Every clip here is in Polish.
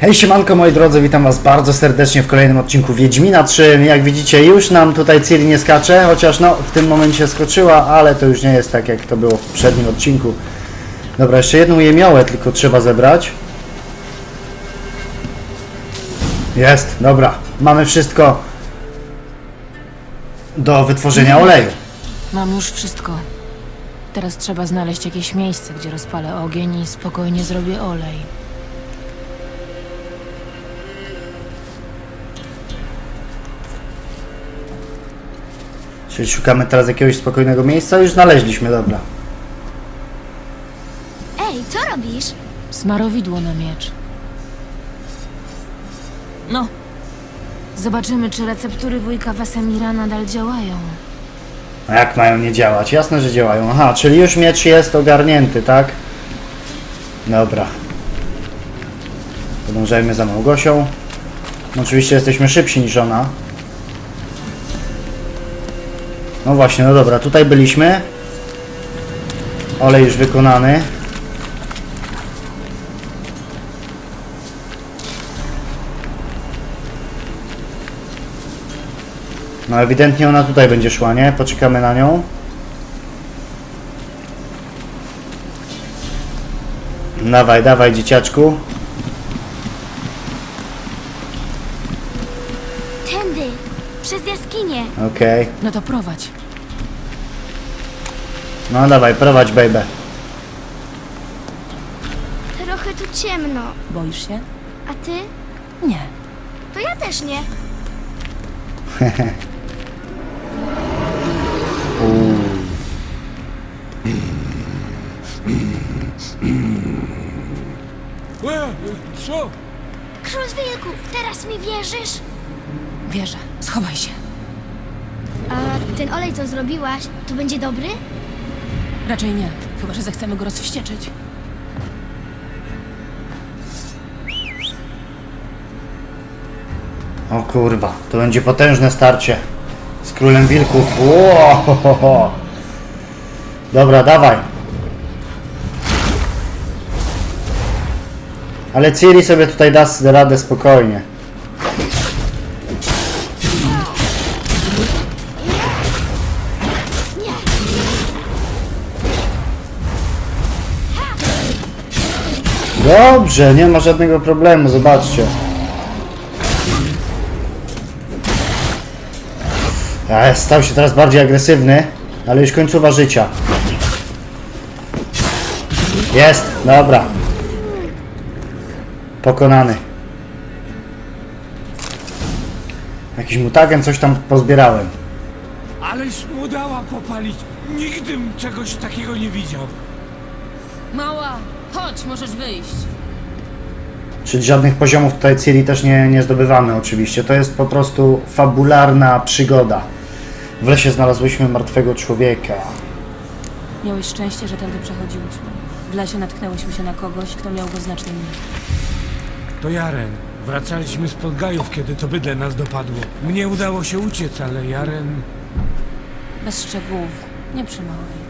Hej siemanko moi drodzy, witam was bardzo serdecznie w kolejnym odcinku Wiedźmina 3. Jak widzicie już nam tutaj Ciri nie skacze, chociaż no w tym momencie skoczyła, ale to już nie jest tak jak to było w poprzednim odcinku. Dobra, jeszcze jedną jemiołę tylko trzeba zebrać. Jest, dobra, mamy wszystko do wytworzenia oleju. Mam już wszystko. Teraz trzeba znaleźć jakieś miejsce, gdzie rozpalę ogień i spokojnie zrobię olej. Czyli szukamy teraz jakiegoś spokojnego miejsca, już znaleźliśmy, dobra. Ej, co robisz? Smarowidło na miecz. No. Zobaczymy, czy receptury wujka Wesemira nadal działają. A jak mają nie działać? Jasne, że działają. Aha, czyli już miecz jest ogarnięty, tak? Dobra. Podążajmy za Małgosią. Oczywiście jesteśmy szybsi niż ona. No właśnie, no dobra, tutaj byliśmy. Olej już wykonany. No ewidentnie ona tutaj będzie szła, nie? Poczekamy na nią. Dawaj, dawaj dzieciaczku. Okej. No to prowadź. No dawaj, prowadź baby. Trochę tu ciemno. Boisz się? A ty? Nie. To ja też nie. E, co? Król wilków, teraz mi wierzysz? Wierzę. Schowaj się. A ten olej, co zrobiłaś, to będzie dobry? Raczej nie. Chyba, że zechcemy go rozwścieczyć. O kurwa, to będzie potężne starcie z królem wilków. Ło! Dobra, dawaj. Ale Ciri sobie tutaj da radę spokojnie. Dobrze, nie ma żadnego problemu, zobaczcie. E, Stał się teraz bardziej agresywny, ale już końcowa życia. Jest, dobra. Pokonany. Jakiś mutagen, coś tam pozbierałem. Aleś mu dała popalić. Nigdy bym czegoś takiego nie widział. Mała, chodź, możesz wyjść. Czyli żadnych poziomów tutaj Ciri też nie, nie zdobywamy oczywiście. To jest po prostu fabularna przygoda. W lesie znalazłyśmy martwego człowieka. Miałeś szczęście, że tędy przechodziłyśmy. W lesie natknęłyśmy się na kogoś, kto miał go znacznie mniej. To Jaren. Wracaliśmy z Podgajów, kiedy to bydle nas dopadło. Mnie udało się uciec, ale Jaren... Bez szczegółów. Nie przymałaj.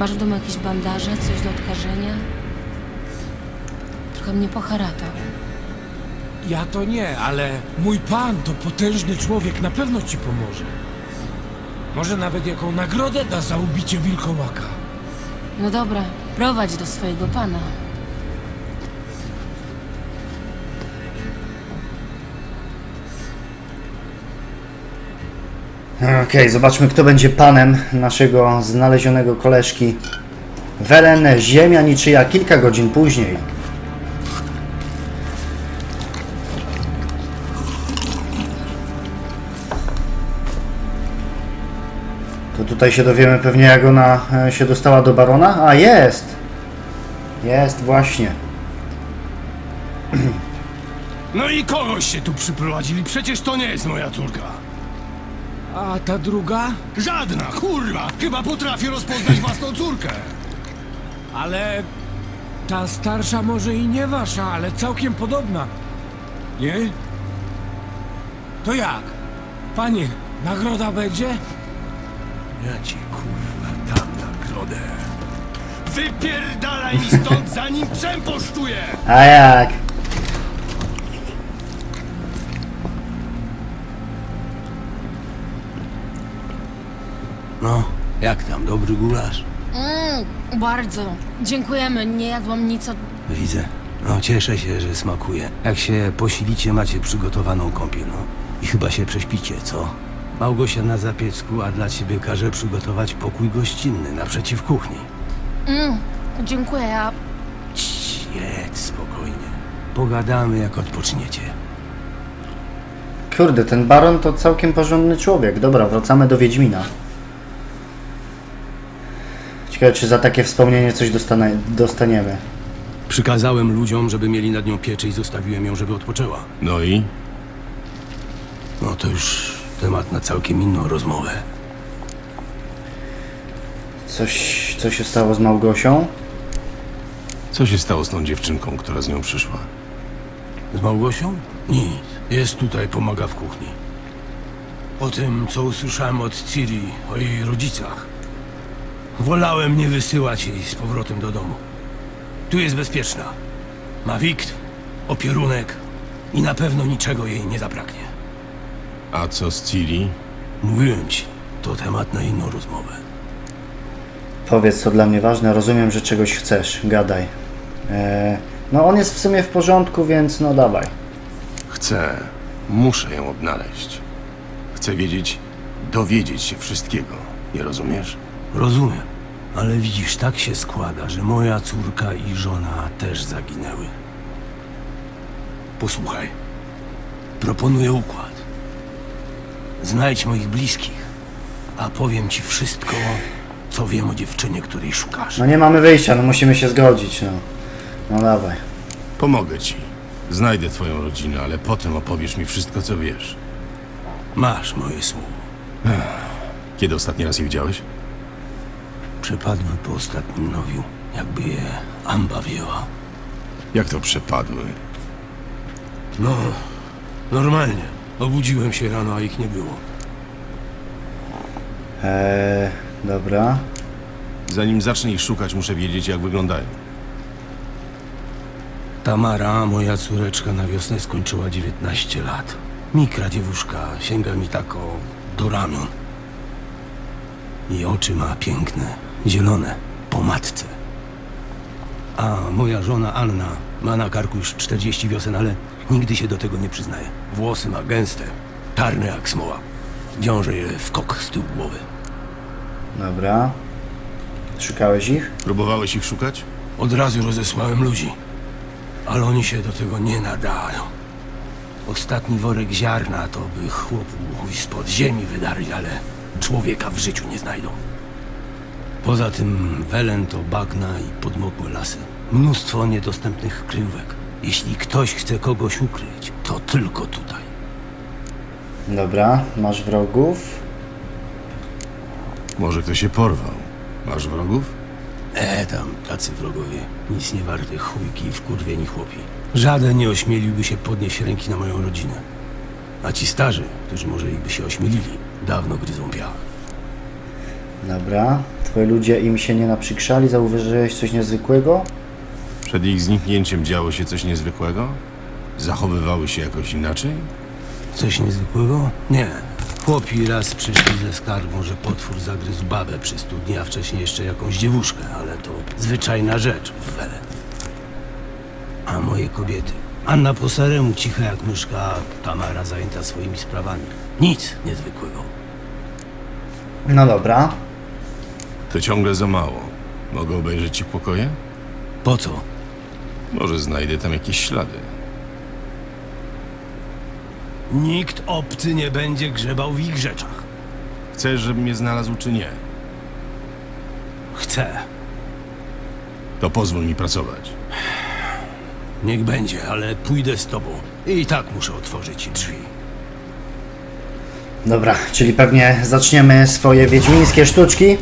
Masz w domu jakieś bandaże, coś do odkażenia? Trochę mnie poharatał. Ja to nie, ale mój pan to potężny człowiek, na pewno ci pomoże. Może nawet jaką nagrodę da za ubicie wilkołaka. No dobra, prowadź do swojego pana. Okej, zobaczmy kto będzie panem naszego znalezionego koleżki. Welen, ziemia niczyja kilka godzin później. To tutaj się dowiemy pewnie jak ona e, się dostała do barona. A jest! Jest właśnie. No i kogoś się tu przyprowadzili, przecież to nie jest moja córka. A ta druga? Żadna, kurwa! Chyba potrafię rozpoznać własną córkę. Ale... Ta starsza może i nie wasza, ale całkiem podobna. Nie? To jak? Panie, nagroda będzie? Ja ci kurwa dam nagrodę. Wypierdalaj mi stąd, zanim przemposzczuję! A jak? No, jak tam, dobry gulasz? Mm, bardzo. Dziękujemy. Nie jadłam nic od... Widzę. No, cieszę się, że smakuje. Jak się posilicie, macie przygotowaną kąpiel, no. I chyba się prześpicie, co? Małgosia na zapiecku, a dla ciebie każe przygotować pokój gościnny naprzeciw kuchni. Mm, dziękuję, a... Cii, Jedz spokojnie. Pogadamy, jak odpoczniecie. Kurde, ten baron to całkiem porządny człowiek. Dobra, wracamy do Wiedźmina. Ciekawe, czy za takie wspomnienie coś dostane, dostaniemy. Przykazałem ludziom, żeby mieli nad nią pieczę i zostawiłem ją, żeby odpoczęła. No i? No to już temat na całkiem inną rozmowę. Coś, co się stało z Małgosią? Co się stało z tą dziewczynką, która z nią przyszła? Z Małgosią? Nic. Jest tutaj, pomaga w kuchni. Po tym, co usłyszałem od Ciri o jej rodzicach, wolałem nie wysyłać jej z powrotem do domu. Tu jest bezpieczna. Ma wikt, opierunek i na pewno niczego jej nie zabraknie. A co z Ciri? Mówiłem ci, to temat na inną rozmowę. Powiedz, co dla mnie ważne. Rozumiem, że czegoś chcesz. Gadaj. Eee, no, on jest w sumie w porządku, więc no dawaj. Chcę. Muszę ją odnaleźć. Chcę wiedzieć, dowiedzieć się wszystkiego. Nie rozumiesz? Rozumiem, ale widzisz, tak się składa, że moja córka i żona też zaginęły. Posłuchaj. Proponuję układ. Znajdź moich bliskich, a powiem ci wszystko, co wiem o dziewczynie, której szukasz. No nie mamy wyjścia, no musimy się zgodzić, no. No dawaj. Pomogę ci. Znajdę twoją rodzinę, ale potem opowiesz mi wszystko, co wiesz. Masz moje słowo. Kiedy ostatni raz je widziałeś? Przepadły po ostatnim nowiu, jakby je amba wzięła. Jak to przepadły? No, normalnie. Obudziłem się rano, a ich nie było. Eee, dobra. Zanim zacznę ich szukać, muszę wiedzieć, jak wyglądają. Tamara, moja córeczka, na wiosnę skończyła 19 lat. Mikra dziewuszka, sięga mi tak o do ramion. I oczy ma piękne, zielone, po matce. A moja żona Anna ma na karku już 40 wiosen, ale nigdy się do tego nie przyznaje. Włosy ma gęste, czarne jak smoła. Wiąże je w kok z tyłu głowy. Dobra. Szukałeś ich? Próbowałeś ich szukać? Od razu rozesłałem ludzi, ale oni się do tego nie nadają. Ostatni worek ziarna to by chłopu chuj spod ziemi wydarli, ale człowieka w życiu nie znajdą. Poza tym Welen to bagna i podmokłe lasy. Mnóstwo niedostępnych kryjówek. Jeśli ktoś chce kogoś ukryć, to tylko tutaj. Dobra. Masz wrogów? Może ktoś się porwał. Masz wrogów? E, tam tacy wrogowie. Nic nie warte chujki i wkurwieni chłopi. Żaden nie ośmieliłby się podnieść ręki na moją rodzinę. A ci starzy, którzy może ich by się ośmielili, dawno gryzą piach. Dobra. Twoi ludzie im się nie naprzykrzali? Zauważyłeś coś niezwykłego? Przed ich zniknięciem działo się coś niezwykłego? Zachowywały się jakoś inaczej? Coś niezwykłego? Nie. Chłopi raz przyszli ze skargą, że potwór zagryzł babę przy studni, a wcześniej jeszcze jakąś dziewuszkę, ale to zwyczajna rzecz w Wele. A moje kobiety? Anna po staremu, cicha jak myszka, a Tamara zajęta swoimi sprawami. Nic niezwykłego. No dobra. To ciągle za mało. Mogę obejrzeć ci pokoje? Po co? Może znajdę tam jakieś ślady. Nikt obcy nie będzie grzebał w ich rzeczach. Chcesz, żebym je znalazł, czy nie? Chcę. To pozwól mi pracować. Niech będzie, ale pójdę z tobą. I tak muszę otworzyć ci drzwi. Dobra, czyli pewnie zaczniemy swoje wiedźmińskie sztuczki.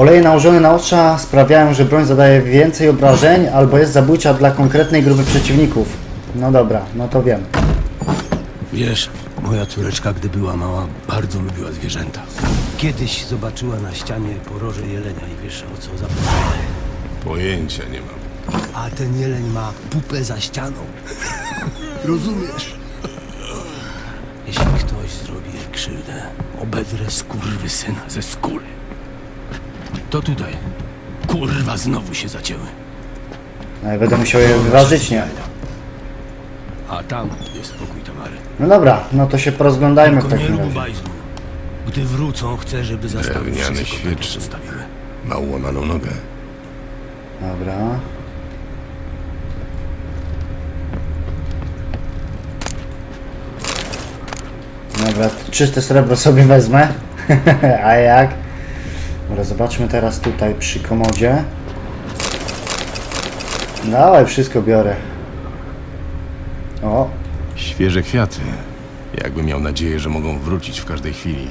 Oleje nałożone na ostrza sprawiają, że broń zadaje więcej obrażeń albo jest zabójcza dla konkretnej grupy przeciwników. No dobra, no to wiem. Wiesz, moja córeczka, gdy była mała, bardzo lubiła zwierzęta. Kiedyś zobaczyła na ścianie poroże jelenia i wiesz o co zapytała? Pojęcia nie mam. A ten jeleń ma pupę za ścianą. Rozumiesz? Jeśli ktoś zrobi jej krzywdę, obedrę skurwysyna ze skóry. To tutaj. Kurwa, znowu się zacięły. No i będę musiał je wyważyć, nie? A tam jest pokój Tamary. No dobra, no to się porozglądajmy w Tylko nie takim rób razie. bajzlu. Gdy wrócą, chcę, żeby zastawił Drewniany wszystko, tak jak zostawiły. Ma ułamaną nogę. Dobra. Dobra, czyste srebro sobie wezmę. A jak? Dobra, zobaczmy teraz tutaj przy komodzie. Dawaj, wszystko biorę. O, Świeże kwiaty. Jakby miał nadzieję, że mogą wrócić w każdej chwili.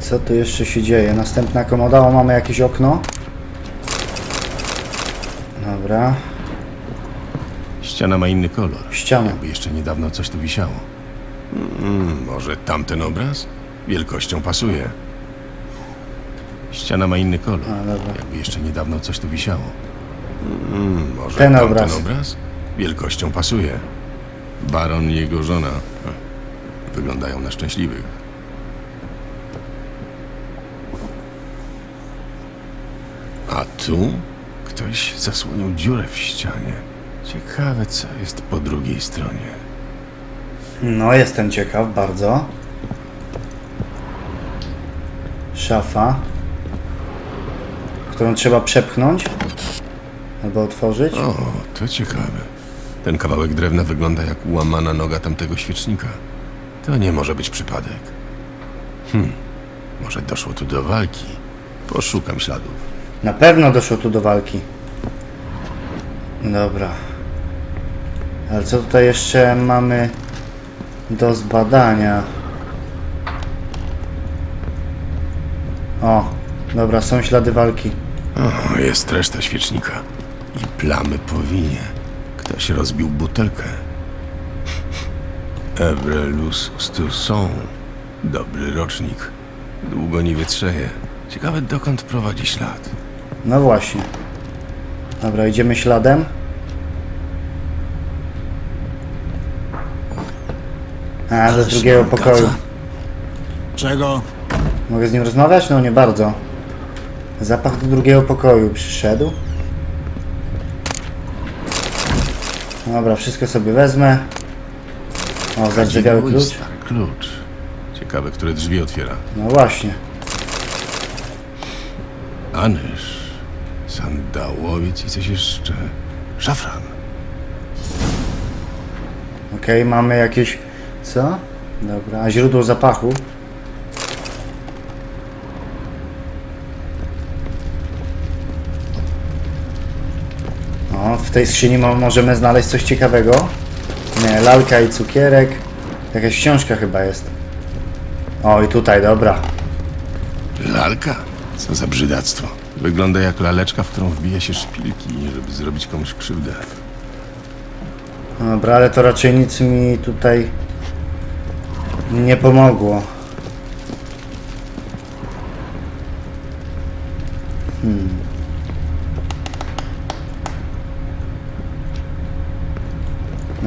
co tu jeszcze się dzieje? Następna komoda, o, mamy jakieś okno. Dobra, Ściana ma inny kolor. ściana. Jakby jeszcze niedawno coś tu wisiało. Mm, może tamten obraz? Wielkością pasuje. Ściana ma inny kolor. A, dobra. Jakby jeszcze niedawno coś tu wisiało. Mm, może Ten tamten obraz. obraz? Wielkością pasuje. Baron i jego żona. Hm, Wyglądają na szczęśliwych. A tu ktoś zasłonił dziurę w ścianie. Ciekawe, co jest po drugiej stronie. No, jestem ciekaw bardzo. Szafa, którą trzeba przepchnąć albo otworzyć. O, to ciekawe. Ten kawałek drewna wygląda jak łamana noga tamtego świecznika. To nie może być przypadek. Hm, może doszło tu do walki. Poszukam śladów. Na pewno doszło tu do walki. Dobra. Ale co tutaj jeszcze mamy do zbadania? O, dobra, są ślady walki. O, jest reszta świecznika. I plamy po winie. Ktoś rozbił butelkę. Evrelus tu są. Dobry rocznik. Długo nie wietrzeje. Ciekawe, dokąd prowadzi ślad. No właśnie. Dobra, idziemy śladem. A, do drugiego pokoju. Czego? Mogę z nim rozmawiać? No nie bardzo. Zapach do drugiego pokoju przyszedł. Dobra, wszystko sobie wezmę. O, zardzewiały Dziwny klucz. Stary klucz. Ciekawe, które drzwi otwiera. No właśnie. Anyż, sandałowiec i coś jeszcze. Szafran. Okej, mamy jakieś... Co? Dobra, a źródło zapachu? W tej skrzyni mo- możemy znaleźć coś ciekawego. Nie, lalka i cukierek. Jakaś książka chyba jest. O, i tutaj, dobra. Lalka? Co za brzydactwo. Wygląda jak laleczka, w którą wbija się szpilki, żeby zrobić komuś krzywdę. Dobra, ale to raczej nic mi tutaj nie pomogło.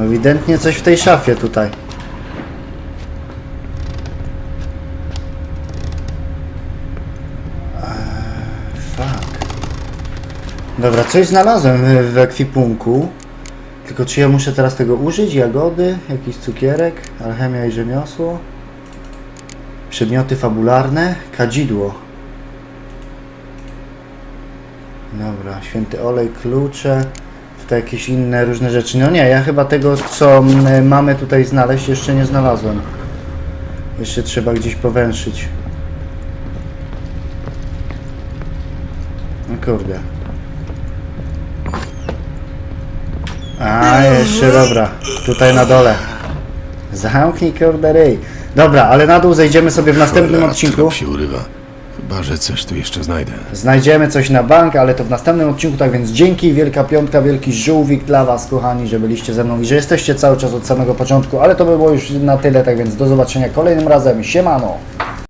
No ewidentnie coś w tej szafie tutaj. Eee, fuck. Dobra, coś znalazłem w- ekwipunku. Tylko czy ja muszę teraz tego użyć? Jagody, jakiś cukierek, alchemia i rzemiosło, przedmioty fabularne, kadzidło. Dobra, święty olej, klucze, tutaj jakieś inne różne rzeczy. No nie, ja chyba tego, co mamy tutaj znaleźć, jeszcze nie znalazłem. Jeszcze trzeba gdzieś powęszyć. No kurde. A, jeszcze dobra. Tutaj na dole. Zamknij kurde ryj. Dobra, ale na dół zejdziemy sobie w następnym Cholera, odcinku. trop się urywa. Chyba, że coś tu jeszcze znajdę. Znajdziemy coś na bank, ale to w następnym odcinku, tak więc dzięki, wielka piątka, wielki żółwik dla Was, kochani, że byliście ze mną i że jesteście cały czas od samego początku, ale to by było już na tyle, tak więc do zobaczenia kolejnym razem, siemano!